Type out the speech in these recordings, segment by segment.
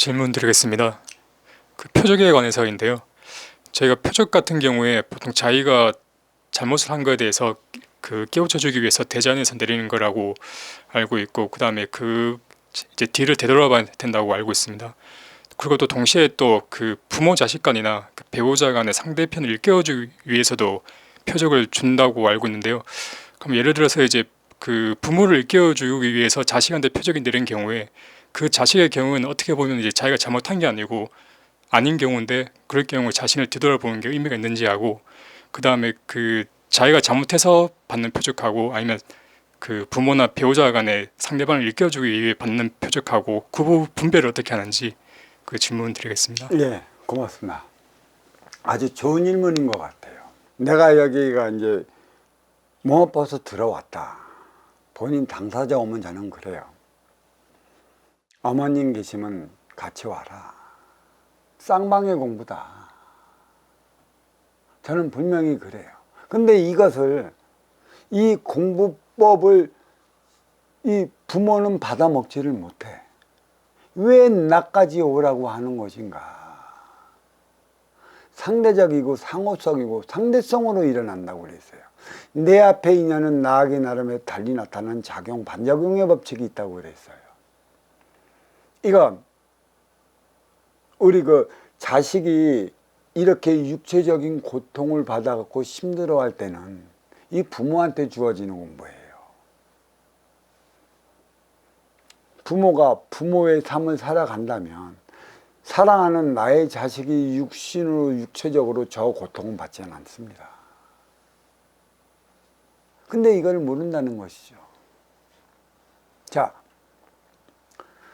질문 드리겠습니다. 그 표적에 관해서인데요. 저희가 표적 같은 경우에 보통 자기가 잘못을 한 거에 대해서 그 깨우쳐 주기 위해서 대전에서 내리는 거라고 알고 있고 그 다음에 그 이제 뒤를 되돌아봐야 된다고 알고 있습니다. 그리고 또 동시에 또 그 부모 자식 간이나 그 배우자 간의 상대편을 일깨워주기 위해서도 표적을 준다고 알고 있는데요. 그럼 예를 들어서 이제 그 부모를 일깨워주기 위해서 자식한테 표적이 내린 경우에 그 자식의 경우는 어떻게 보면 이제 자기가 잘못한 게 아니고 아닌 경우인데 그럴 경우에 자신을 뒤돌아보는 게 의미가 있는지 하고 그 다음에 그 자기가 잘못해서 받는 표적하고 아니면 그 부모나 배우자 간의 상대방을 일깨워주기 위해 받는 표적하고 그 부- 분배를 어떻게 하는지 그 질문 드리겠습니다. 예, 고맙습니다. 아주 좋은 질문인 것 같아요. 내가 여기가 이제 모아버스 들어왔다. 본인 당사자 오면 저는 그래요. 어머님 계시면 같이 와라. 쌍방의 공부다. 저는 분명히 그래요. 근데 이것을 이 공부법을 이 부모는 받아먹지를 못해. 왜 나까지 오라고 하는 것인가? 상대적이고 상호성이고 상대성으로 일어난다고 그랬어요. 내 앞에 인연은 나에게 나름의 달리 나타나는 작용, 반작용의 법칙이 있다고 그랬어요. 이건 우리 그 자식이 이렇게 육체적인 고통을 받아갖고 힘들어할 때는 이 부모한테 주어지는 공부예요. 부모가 부모의 삶을 살아간다면 사랑하는 나의 자식이 육신으로 육체적으로 저 고통을 받지는 않습니다. 근데 이걸 모른다는 것이죠. 자,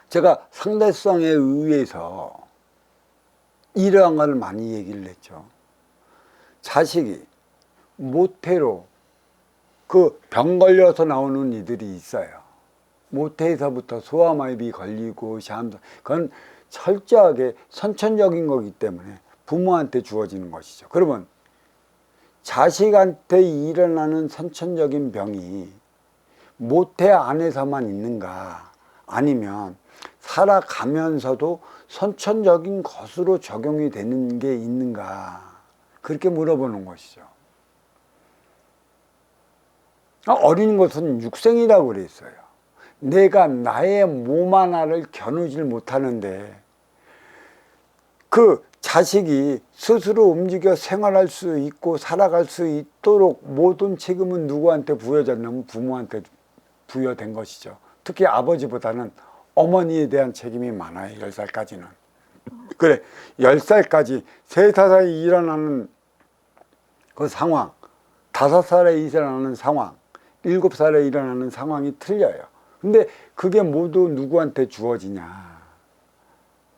제가 상대성에 의해서 이러한 걸 많이 얘기를 했죠. 자식이 모태로 그 병 걸려서 나오는 이들이 있어요. 모태에서부터 소아마비 걸리고 샴 그건 철저하게 선천적인 거기 때문에 부모한테 주어지는 것이죠. 그러면 자식한테 일어나는 선천적인 병이 모태 안에서만 있는가 아니면 살아가면서도 선천적인 것으로 적용이 되는 게 있는가 그렇게 물어보는 것이죠. 아, 어린 것은 육생이라고 그랬어요. 내가 나의 몸 하나를 겨누질 못하는데 그 자식이 스스로 움직여 생활할 수 있고 살아갈 수 있도록 모든 책임은 누구한테 부여졌냐면 부모한테 부여된 것이죠. 특히 아버지보다는 어머니에 대한 책임이 많아요. 열살까지는 그래, 열살까지 세 살에 일어나는 그 상황, 다섯 살에 일어나는 상황, 일곱 살에 일어나는 상황이 틀려요. 근데 그게 모두 누구한테 주어지냐?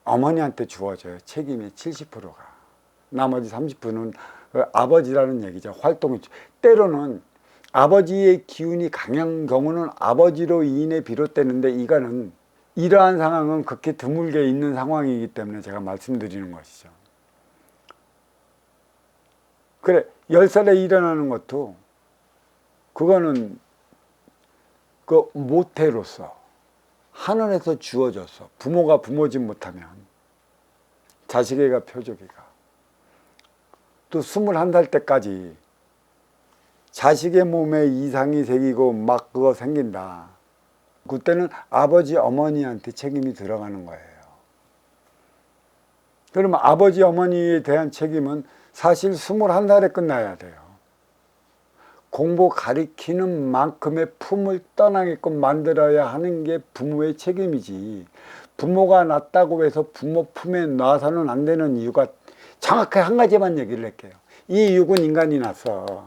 어머니한테 주어져요. 책임이 70%가. 나머지 30%는 그 아버지라는 얘기죠. 활동이. 때로는 아버지의 기운이 강한 경우는 아버지로 인해 비롯되는데 이거는 이러한 상황은 극히 드물게 있는 상황이기 때문에 제가 말씀드리는 것이죠. 그래, 10살에 일어나는 것도 그거는 그 모태로서 하늘에서 주어져서 부모가 부모지 못하면 자식애가 표적이가 또 21살 때까지 자식의 몸에 이상이 생기고 막 그거 생긴다. 그때는 아버지 어머니한테 책임이 들어가는 거예요. 그러면 아버지 어머니에 대한 책임은 사실 21살에 끝나야 돼요. 공부 가리키는 만큼의 품을 떠나게끔 만들어야 하는 게 부모의 책임이지. 부모가 낳았다고 해서 부모 품에 놔서는 안 되는 이유가 정확히 한 가지만 얘기를 할게요. 이 육은 인간이 낳았어.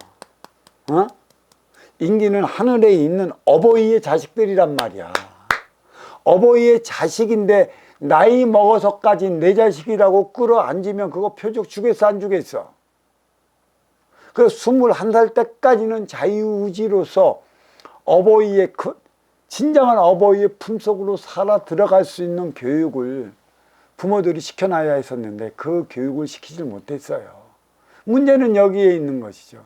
어? 인기는 하늘에 있는 어버이의 자식들이란 말이야. 어버이의 자식인데 나이 먹어서까지 내 자식이라고 끌어안지면 그거 표적 주겠어 안 주겠어? 그 21살 때까지는 자유의지로서 어버이의 그 진정한 어버이의 품속으로 살아 들어갈 수 있는 교육을 부모들이 시켜놔야 했었는데 그 교육을 시키질 못했어요. 문제는 여기에 있는 것이죠.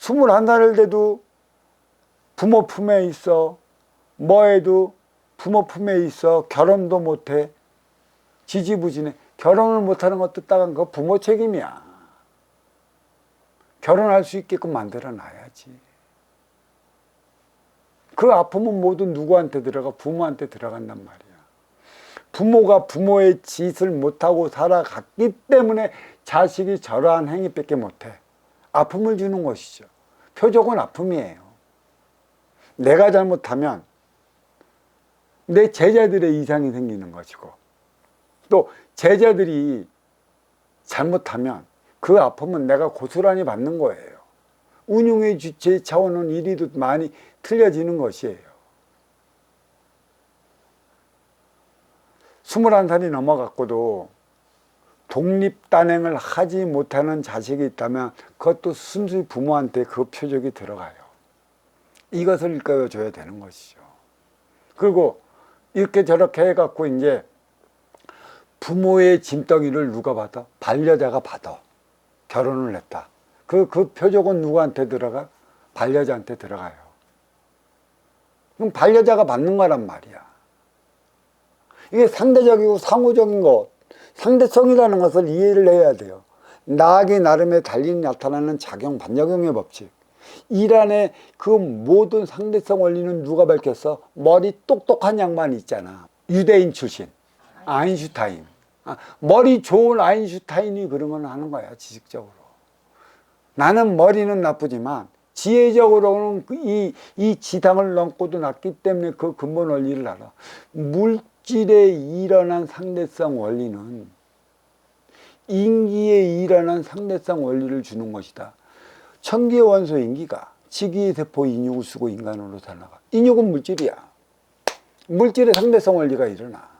21살 돼도 부모 품에 있어 뭐 해도 부모 품에 있어 결혼도 못해 지지부진해. 결혼을 못하는 것도 따간 거 부모 책임이야. 결혼할 수 있게끔 만들어 놔야지. 그 아픔은 모두 누구한테 들어가? 부모한테 들어간단 말이야. 부모가 부모의 짓을 못하고 살아갔기 때문에 자식이 저러한 행위밖에 못해. 아픔을 주는 것이죠 표적은 아픔이에요 내가 잘못하면 내 제자들의 이상이 생기는 것이고 또 제자들이 잘못하면 그 아픔은 내가 고스란히 받는 거예요. 운용의 주체 차원은 이리도 많이 틀려지는 것이에요. 21살이 넘어갔고도 독립단행을 하지 못하는 자식이 있다면 그것도 순수히 부모한테 그 표적이 들어가요. 이것을 일깨워줘야 되는 것이죠. 그리고 이렇게 저렇게 해갖고 이제 부모의 짐덩이를 누가 받아? 반려자가 받아. 결혼을 했다. 그, 그 표적은 누구한테 들어가? 반려자한테 들어가요. 그럼 반려자가 받는 거란 말이야. 이게 상대적이고 상호적인 것, 상대성이라는 것을 이해를 해야 돼요. 나에게 나름의 달리 나타나는 작용, 반작용의 법칙. 일 안에 그 모든 상대성 원리는 누가 밝혔어? 머리 똑똑한 양반 있잖아. 유대인 출신. 아인슈타인. 아, 머리 좋은 아인슈타인이 건 하는 거야, 지식적으로. 나는 머리는 나쁘지만 지혜적으로는 그 이, 이 지상을 넘고도 났기 때문에 그 근본 원리를 알아. 물 질에 일어난 상대성 원리는 인기에 일어난 상대성 원리를 주는 것이다. 천기의 원소 인기가 지기의 세포 인육을 쓰고 인간으로 살아가. 인육은 물질이야. 물질의 상대성 원리가 일어나.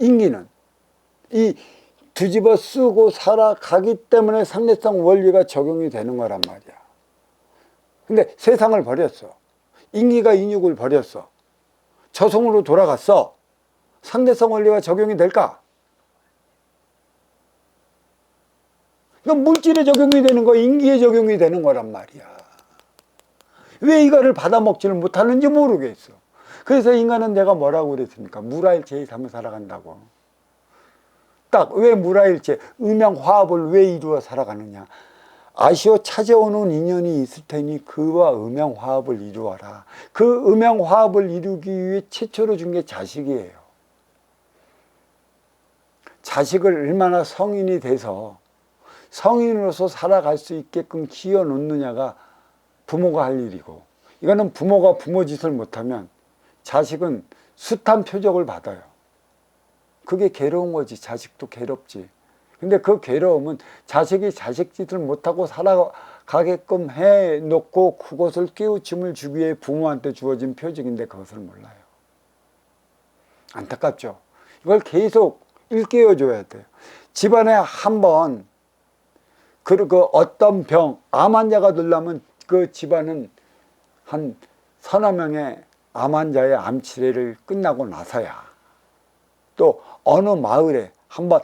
인기는 이 뒤집어 쓰고 살아가기 때문에 상대성 원리가 적용이 되는 거란 말이야. 근데 세상을 버렸어. 인기가 인육을 버렸어. 저성으로 돌아갔어. 상대성 원리가 적용이 될까? 이건 물질에 적용이 되는 거, 인기에 적용이 되는 거란 말이야. 왜 이거를 받아먹지를 못하는지 모르겠어. 그래서 인간은 내가 뭐라고 그랬습니까? 물화일체에 삶을 살아간다고. 딱왜 물화일체, 음양화합을 왜 이루어 살아가느냐? 아시오 찾아오는 인연이 있을 테니 그와 음양화합을 이루어라. 그 음양화합을 이루기 위해 최초로 준 게 자식이에요. 자식을 얼마나 성인이 돼서 성인으로서 살아갈 수 있게끔 키워 놓느냐가 부모가 할 일이고 이거는 부모가 부모 짓을 못하면 자식은 숱한 표적을 받아요. 그게 괴로운 거지. 자식도 괴롭지. 근데 그 괴로움은 자식이 자식 짓을 못하고 살아가게끔 해 놓고 그것을 깨우침을 주기 위해 부모한테 주어진 표적인데 그것을 몰라요. 안타깝죠. 이걸 계속 일깨워 줘야 돼요. 집안에 한번 그, 그 어떤 병, 암 환자가 들려면 그 집안은 한 서너 명의 암 환자의 암 치료를 끝나고 나서야 또 어느 마을에 한번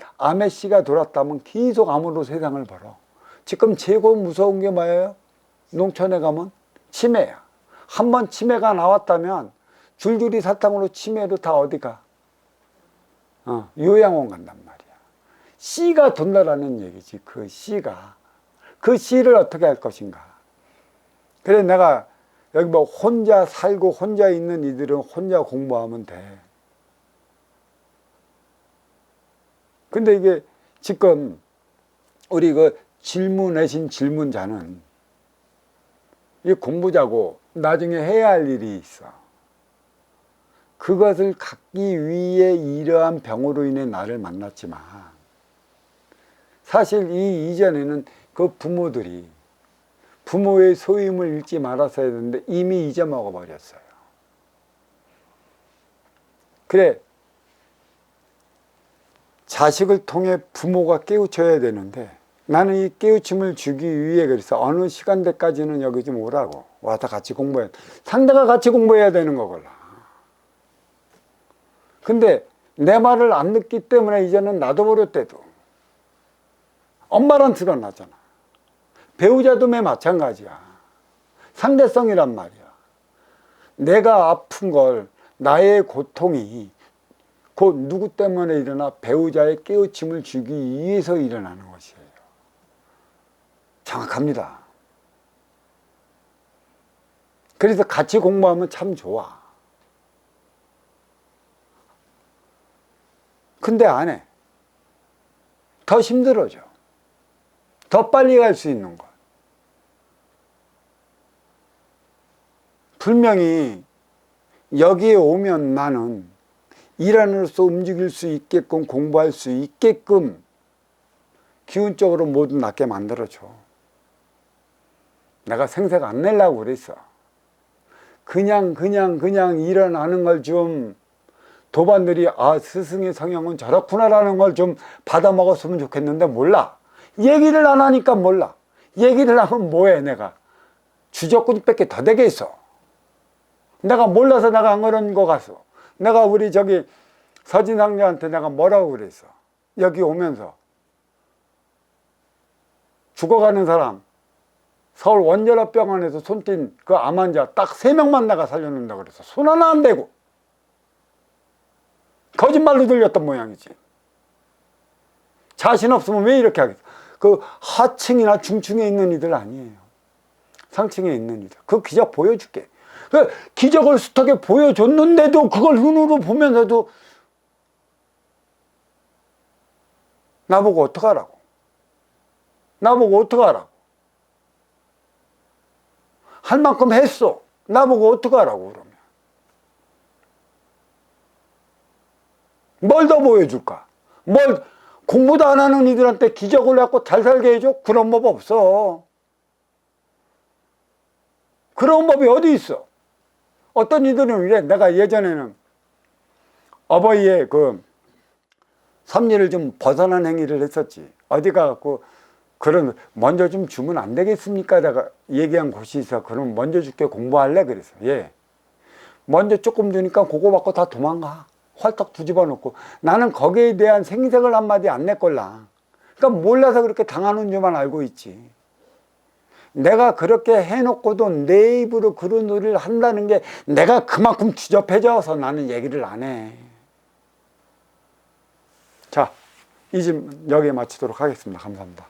씨가 돌았다면 계속 암으로 세상을 벌어. 지금 최고 무서운 게 뭐예요? 농촌에 가면 치매야. 한 번 치매가 나왔다면 줄줄이 사탕으로 치매로 다 어디가? 어, 요양원 간단 말이야. 씨가 돈다라는 얘기지. 그 씨가. 그 씨를 어떻게 할 것인가. 그래 내가 여기 뭐 혼자 살고 혼자 있는 이들은 혼자 공부하면 돼. 근데 이게 지금 우리 그 질문하신 질문자는 이 공부자고 나중에 해야 할 일이 있어. 그것을 갖기 위해 이러한 병으로 인해 나를 만났지만 사실 이 이전에는 그 부모들이 부모의 소임을 잃지 말았어야 되는데 이미 잊어먹어 버렸어요. 그래 자식을 통해 부모가 깨우쳐야 되는데 나는 이 깨우침을 주기 위해 그래서 어느 시간대까지는 여기 좀 오라고 와서 같이 공부해. 상대가 같이 공부해야 되는 거걸라. 근데 내 말을 안 듣기 때문에 이제는 놔둬버렸대도 엄마랑 드러나잖아. 배우자도 매 마찬가지야. 상대성이란 말이야. 내가 아픈 걸 나의 고통이 곧 누구 때문에 일어나 배우자의 깨우침을 주기 위해서 일어나는 것이에요. 정확합니다. 그래서 같이 공부하면 참 좋아. 근데 안 해. 더 힘들어져. 더 빨리 갈 수 있는 것. 분명히 여기에 오면 나는 일하는로서 움직일 수 있게끔 공부할 수 있게끔 기운적으로 모두 낫게 만들어줘. 내가 생색 안 내려고 그랬어. 그냥 그냥 그냥 일어나는 걸 좀 도반들이 아 스승의 성향은 저렇구나라는 걸 좀 받아 먹었으면 좋겠는데 몰라. 얘기를 안 하니까 몰라. 얘기를 하면 뭐해 내가. 주적꾼밖에 더 되겠어. 내가 몰라서 내가 안 그런 거 같어. 내가 우리 저기 서진상녀한테 내가 뭐라고 그랬어. 여기 오면서 죽어가는 사람 서울 원자력병원에서 손띈 그암 환자 딱 세 명만 내가 살려놓는다 그랬어. 손 하나 안 대고. 거짓말로 들렸던 모양이지. 자신 없으면 왜 이렇게 하겠어? 그 하층이나 중층에 있는 이들 아니에요. 상층에 있는 이들. 그 기적 보여줄게. 그 기적을 숱하게 보여줬는데도 그걸 눈으로 보면서도 나보고 어떡하라고. 나보고 어떡하라고. 할 만큼 했어. 나보고 어떡하라고 그러면. 뭘 더 보여줄까? 뭘 공부도 안 하는 이들한테 기적을 갖고 잘 살게 해줘? 그런 법 없어. 그런 법이 어디 있어? 어떤 이들은 이래. 내가 예전에는 어버이의 그 섭리를 좀 벗어난 행위를 했었지. 어디 가갖고 그런 먼저 좀 주면 안 되겠습니까? 내가 얘기한 곳이 있어. 그럼 먼저 줄게 공부할래? 그래서 예. 먼저 조금 주니까 그거 받고 다 도망가. 헐떡 뒤집어 놓고 나는 거기에 대한 생색을 한마디 안 냈걸라. 그러니까 몰라서 그렇게 당하는 줄만 알고 있지. 내가 그렇게 해놓고도 내 입으로 그런 소리를 한다는 게 내가 그만큼 주접해져서 나는 얘기를 안 해. 자, 이 집 여기에 마치도록 하겠습니다. 감사합니다.